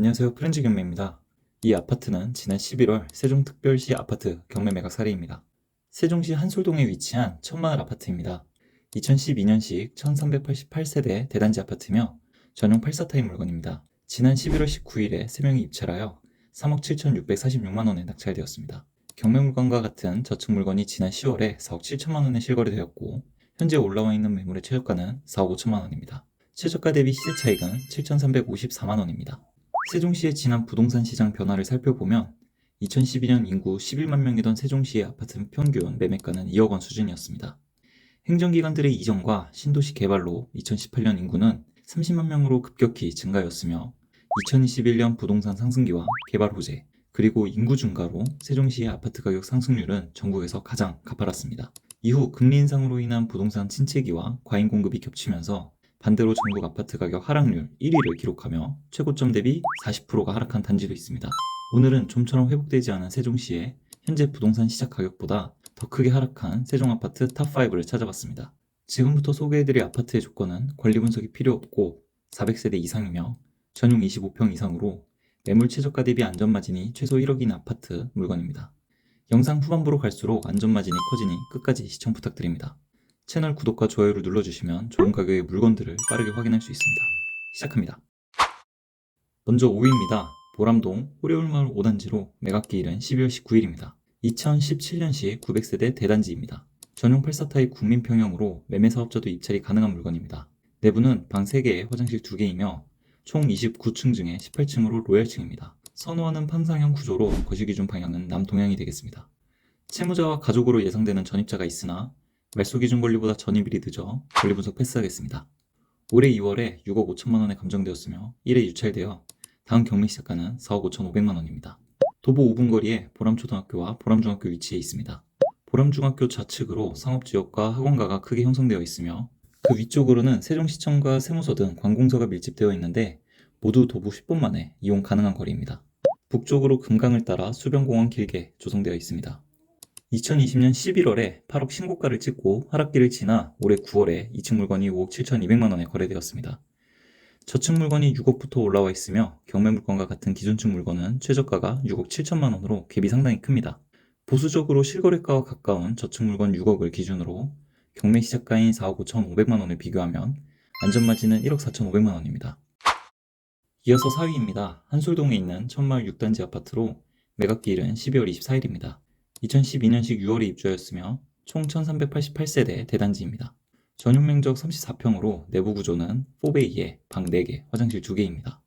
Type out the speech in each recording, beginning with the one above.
안녕하세요. 프렌즈 경매입니다. 이 아파트는 지난 11월 세종특별시 아파트 경매 매각 사례입니다. 세종시 한솔동에 위치한 천마을 아파트입니다. 2012년식 1388세대 대단지 아파트며 전용 84타입 물건입니다. 지난 11월 19일에 3명이 입찰하여 3억 7,646만원에 낙찰되었습니다. 경매 물건과 같은 저축 물건이 지난 10월에 4억 7천만원에 실거래되었고 현재 올라와 있는 매물의 최저가는 4억 5천만원입니다. 최저가 대비 시세 차익은 7,354만원입니다. 세종시의 지난 부동산 시장 변화를 살펴보면 2012년 인구 11만 명이던 세종시의 아파트 평균 매매가는 2억 원 수준이었습니다. 행정기관들의 이전과 신도시 개발로 2018년 인구는 30만 명으로 급격히 증가하였으며 2021년 부동산 상승기와 개발 호재, 그리고 인구 증가로 세종시의 아파트 가격 상승률은 전국에서 가장 가파랐습니다. 이후 금리 인상으로 인한 부동산 침체기와 과잉 공급이 겹치면서 반대로 전국 아파트 가격 하락률 1위를 기록하며 최고점 대비 40%가 하락한 단지도 있습니다. 오늘은 좀처럼 회복되지 않은 세종시의 현재 부동산 시작 가격보다 더 크게 하락한 세종 아파트 탑5를 찾아봤습니다. 지금부터 소개해드릴 아파트의 조건은 권리 분석이 필요 없고 400세대 이상이며 전용 25평 이상으로 매물 최저가 대비 안전마진이 최소 1억인 아파트 물건입니다. 영상 후반부로 갈수록 안전마진이 커지니 끝까지 시청 부탁드립니다. 채널 구독과 좋아요를 눌러주시면 좋은 가격의 물건들을 빠르게 확인할 수 있습니다. 시작합니다. 먼저 5위입니다. 보람동 호래울마을 5단지로 매각기일은 12월 19일입니다. 2017년식 900세대 대단지입니다. 전용 84타입 국민평형으로 매매사업자도 입찰이 가능한 물건입니다. 내부는 방 3개, 화장실 2개이며 총 29층 중에 18층으로 로얄층입니다. 선호하는 판상형 구조로 거시기준 방향은 남동향이 되겠습니다. 채무자와 가족으로 예상되는 전입자가 있으나 말소 기준 권리보다 전입일이 늦어 권리 분석 패스하겠습니다. 올해 2월에 6억 5천만 원에 감정되었으며 1회 유찰되어 다음 경매 시작가는 4억 5천 5백만 원입니다. 도보 5분 거리에 보람초등학교와 보람중학교 위치해 있습니다. 보람중학교 좌측으로 상업지역과 학원가가 크게 형성되어 있으며 그 위쪽으로는 세종시청과 세무서 등 관공서가 밀집되어 있는데 모두 도보 10분 만에 이용 가능한 거리입니다. 북쪽으로 금강을 따라 수변공원 길게 조성되어 있습니다. 2020년 11월에 8억 신고가를 찍고 하락기를 지나 올해 9월에 2층 물건이 5억 7,200만 원에 거래되었습니다. 저층 물건이 6억부터 올라와 있으며 경매 물건과 같은 기존층 물건은 최저가가 6억 7천만 원으로 갭이 상당히 큽니다. 보수적으로 실거래가와 가까운 저층 물건 6억을 기준으로 경매 시작가인 4억 5천 5백만 원을 비교하면 안전마진은 1억 4천 5백만 원입니다. 이어서 4위입니다. 한솔동에 있는 천마을 6단지 아파트로 매각기일은 12월 24일입니다. 2012년식 6월에 입주하였으며 총 1388세대 대단지입니다. 전용 면적 34평으로 내부 구조는 4베이에 방 4개, 화장실 2개입니다.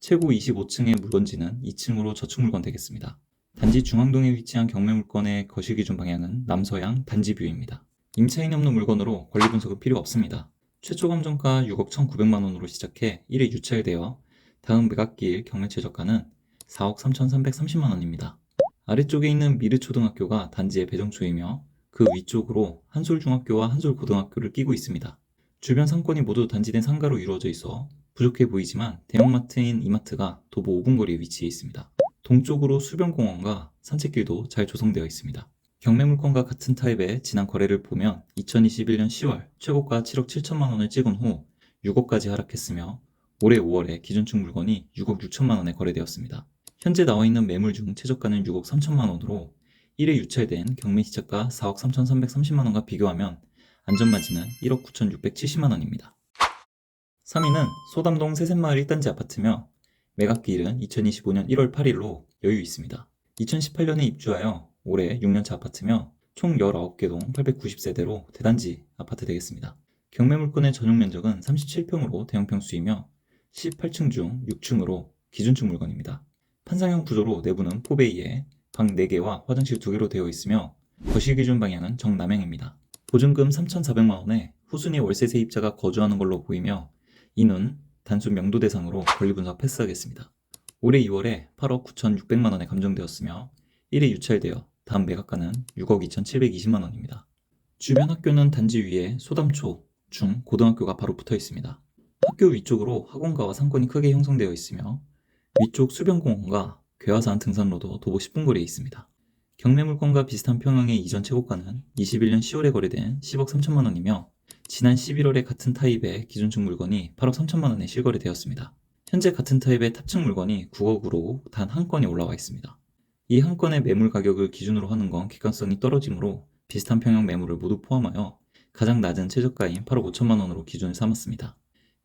최고 25층의 물건지는 2층으로 저축 물건 되겠습니다. 단지 중앙동에 위치한 경매 물건의 거실 기준 방향은 남서양 단지 뷰입니다. 임차인이 없는 물건으로 권리 분석은 필요 없습니다. 최초 감정가 6억 1,900만 원으로 시작해 1회 유찰되어 다음 매각기일 경매 최저가는 4억 3,330만 원입니다. 아래쪽에 있는 미르초등학교가 단지의 배정초이며 그 위쪽으로 한솔중학교와 한솔고등학교를 끼고 있습니다. 주변 상권이 모두 단지된 상가로 이루어져 있어 부족해 보이지만 대형마트인 이마트가 도보 5분 거리에 위치해 있습니다. 동쪽으로 수변공원과 산책길도 잘 조성되어 있습니다. 경매 물건과 같은 타입의 지난 거래를 보면 2021년 10월 최고가 7억 7천만 원을 찍은 후 6억까지 하락했으며 올해 5월에 기준층 물건이 6억 6천만 원에 거래되었습니다. 현재 나와 있는 매물 중 최저가는 6억 3천만 원으로 1회 유찰된 경매 시작가 4억 3,330만 원과 비교하면 안전마진은 1억 9,670만 원입니다. 3위는 소담동 세샘마을 1단지 아파트며 매각기일은 2025년 1월 8일로 여유 있습니다. 2018년에 입주하여 올해 6년차 아파트며 총 19개 동 890세대로 대단지 아파트 되겠습니다. 경매 물건의 전용 면적은 37평으로 대형평 수이며 18층 중 6층으로 기준층 물건입니다. 판상형 구조로 내부는 포베이에 방 4개와 화장실 2개로 되어 있으며 거실 기준 방향은 정남향입니다. 보증금 3,400만 원에 후순위 월세 세입자가 거주하는 걸로 보이며 이는 단순 명도 대상으로 권리 분석 패스하겠습니다. 올해 2월에 8억 9,600만 원에 감정되었으며 1회 유찰되어 다음 매각가는 6억 2,720만 원입니다. 주변 학교는 단지 위에 소담초, 중, 고등학교가 바로 붙어 있습니다. 학교 위쪽으로 학원가와 상권이 크게 형성되어 있으며 위쪽 수변공원과 괴화산 등산로도 도보 10분 거리에 있습니다. 경매 물건과 비슷한 평형의 이전 최고가는 21년 10월에 거래된 10억 3천만 원이며 지난 11월에 같은 타입의 기준층 물건이 8억 3천만 원에 실거래되었습니다. 현재 같은 타입의 탑층 물건이 9억으로 단 한 건이 올라와 있습니다. 이 한 건의 매물 가격을 기준으로 하는 건 객관성이 떨어지므로 비슷한 평형 매물을 모두 포함하여 가장 낮은 최저가인 8억 5천만 원으로 기준을 삼았습니다.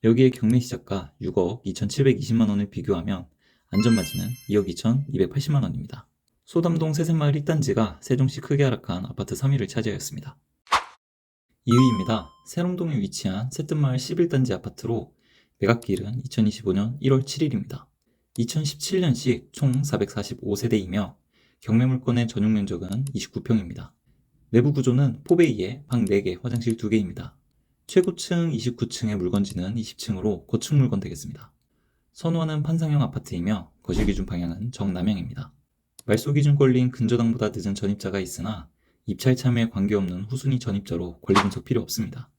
여기에 경매 시작가 6억 2,720만 원을 비교하면 안전마진은 2억 2,280만 원입니다. 소담동 세샘마을 1단지가 세종시 크게 하락한 아파트 3위를 차지하였습니다. 2위입니다. 세롱동에 위치한 새뜸마을 11단지 아파트로 매각기일은 2025년 1월 7일입니다. 2017년식 총 445세대이며 경매 물건의 전용 면적은 29평입니다. 내부 구조는 포베이에 방 4개, 화장실 2개입니다. 최고층 29층의 물건지는 20층으로 고층 물건 되겠습니다. 선호하는 판상형 아파트이며 거실 기준 방향은 정남향입니다. 말소 기준 권리인 근저당보다 늦은 전입자가 있으나 입찰 참여에 관계없는 후순위 전입자로 권리 분석 필요 없습니다.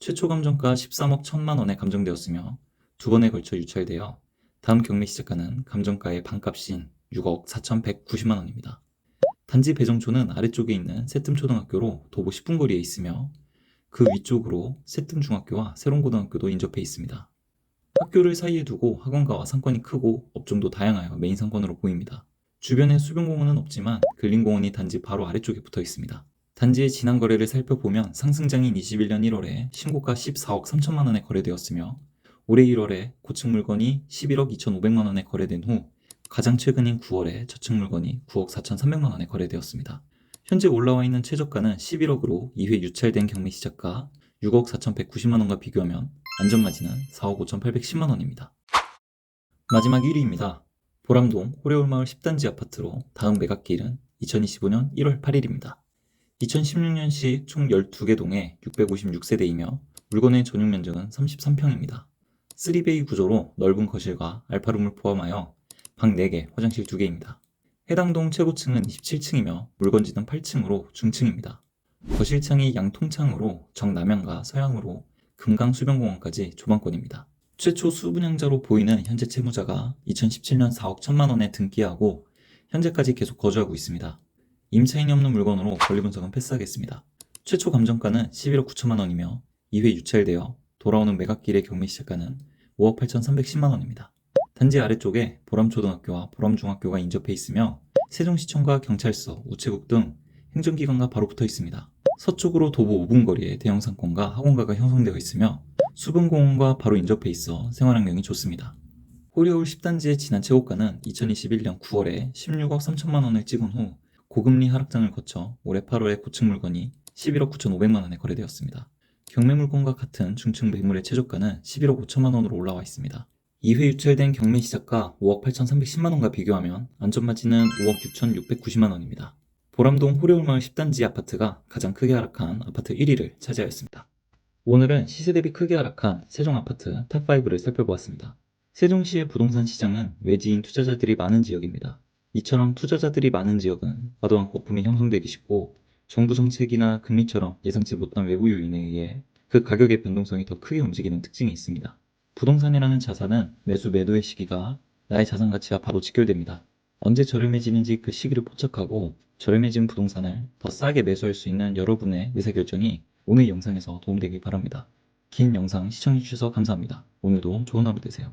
최초 감정가 13억 1천만 원에 감정되었으며 두 번에 걸쳐 유찰되어 다음 경매 시작가는 감정가의 반값인 6억 4,190만 원입니다. 단지 배정초는 아래쪽에 있는 새뜸초등학교로 도보 10분 거리에 있으며 그 위쪽으로 새뜸중학교와 세롱고등학교도 인접해 있습니다. 학교를 사이에 두고 학원가와 상권이 크고 업종도 다양하여 메인 상권으로 보입니다. 주변에 수변공원은 없지만 근린공원이 단지 바로 아래쪽에 붙어 있습니다. 단지의 지난 거래를 살펴보면 상승장인 21년 1월에 신고가 14억 3천만 원에 거래되었으며 올해 1월에 고층 물건이 11억 2,500만 원에 거래된 후 가장 최근인 9월에 저층 물건이 9억 4,300만 원에 거래되었습니다. 현재 올라와 있는 최저가는 11억으로 2회 유찰된 경매 시작가 6억 4,190만 원과 비교하면 안전마진은 4억 5,810만 원입니다. 마지막 1위입니다. 보람동 호래올마을 10단지 아파트로 다음 매각기일은 2025년 1월 8일입니다. 2016년식 총 12개 동에 656세대이며 물건의 전용 면적은 33평입니다. 3베이 구조로 넓은 거실과 알파룸을 포함하여 방 4개, 화장실 2개입니다. 해당 동 최고층은 27층이며 물건지는 8층으로 중층입니다. 거실창이 양통창으로 정남향과 서양으로 금강 수변공원까지 조망권입니다. 최초 수분양자로 보이는 현재 채무자가 2017년 4억 1천만 원에 등기하고 현재까지 계속 거주하고 있습니다. 임차인이 없는 물건으로 권리 분석은 패스하겠습니다. 최초 감정가는 11억 9천만 원이며 2회 유찰되어 돌아오는 매각길의 경매 시작가는 5억 8,310만 원입니다. 단지 아래쪽에 보람초등학교와 보람중학교가 인접해 있으며 세종시청과 경찰서, 우체국 등 행정기관과 바로 붙어 있습니다. 서쪽으로 도보 5분 거리에 대형 상권과 학원가가 형성되어 있으며 수분공원과 바로 인접해 있어 생활 환경이 좋습니다. 호리홀 10단지의 지난 최고가는 2021년 9월에 16억 3천만 원을 찍은 후 고금리 하락장을 거쳐 올해 8월에 고층 물건이 11억 9천5백만 원에 거래되었습니다. 경매 물건과 같은 중층 매물의 최저가는 11억 5천만 원으로 올라와 있습니다. 2회 유찰된 경매 시작가 5억 8,310만 원과 비교하면 안전마진은 5억 6,690만 원입니다. 보람동 호래울마을 10단지 아파트가 가장 크게 하락한 아파트 1위를 차지하였습니다. 오늘은 시세 대비 크게 하락한 세종 아파트 탑5를 살펴보았습니다. 세종시의 부동산 시장은 외지인 투자자들이 많은 지역입니다. 이처럼 투자자들이 많은 지역은 과도한 거품이 형성되기 쉽고 정부 정책이나 금리처럼 예상치 못한 외부 요인에 의해 그 가격의 변동성이 더 크게 움직이는 특징이 있습니다. 부동산이라는 자산은 매수 매도의 시기가 나의 자산 가치와 바로 직결됩니다. 언제 저렴해지는지 그 시기를 포착하고 저렴해진 부동산을 더 싸게 매수할 수 있는 여러분의 의사결정이 오늘 영상에서 도움되길 바랍니다. 긴 영상 시청해주셔서 감사합니다. 오늘도 좋은 하루 되세요.